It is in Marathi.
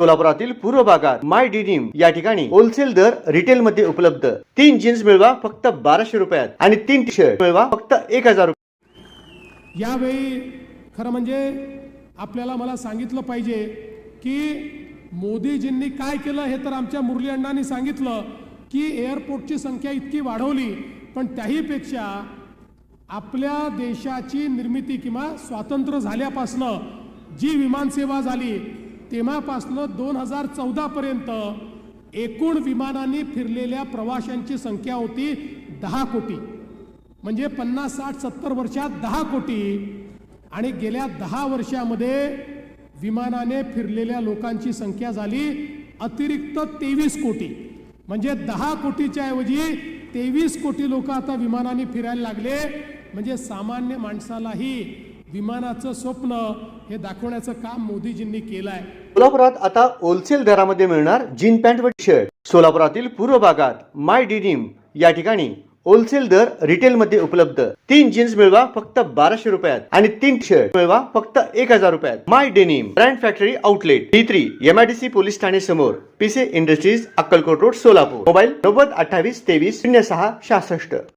सोलापुरातील पूर्व भागात माय डिनिम या ठिकाणी होलसेल दर रिटेल मध्ये उपलब्ध. तीन जीन्स मिळवा फक्त बाराशे रुपयात आणि तीन टी शर्ट मिळवा फक्त एक हजार रुपये. यावेळी खरं म्हणजे आपल्याला मला सांगितलं पाहिजे की मोदीजींनी काय केलं हे तर आमच्या मुरली अण्णांनी सांगितलं की एअरपोर्टची संख्या इतकी वाढवली पण त्याहीपेक्षा आपल्या देशाची निर्मिती किंवा स्वातंत्र्य झाल्यापासनं जी विमानसेवा झाली तेव्हापासनं दोन हजार चौदापर्यंत एकूण विमानांनी फिरलेल्या प्रवाशांची संख्या होती दहा कोटी. म्हणजे पन्नास साठ सत्तर वर्षात दहा कोटी. आणि गेल्या दहा वर्षामध्ये विमानाने फिरलेल्या लोकांची संख्या झाली अतिरिक्त तेवीस कोटी. म्हणजे दहा कोटीच्या ऐवजी तेवीस कोटी लोक आता विमानाने फिरायला लागले. म्हणजे सामान्य माणसालाही विमानाचं स्वप्न हे दाखवण्याचं काम मोदीजींनी केलं आहे सोलापुरात आता होलसेल दरामध्ये मिळणार जीन पॅन्ट व शर्ट सोलापुरातील पूर्व भागात माय डिनिम या ठिकाणी होलसेल दर रिटेल मध्ये उपलब्ध. तीन जीन्स मिळवा फक्त बाराशे रुपयात आणि तीन शर्ट मिळवा फक्त एक हजार रुपयात. My denim brand factory outlet. D three MIDC police Thane समोर. PC industries Akkalkot road Solapur. Mobile नव्वद अठ्ठावीस तेवीस शून्य सहा सहासष्ट.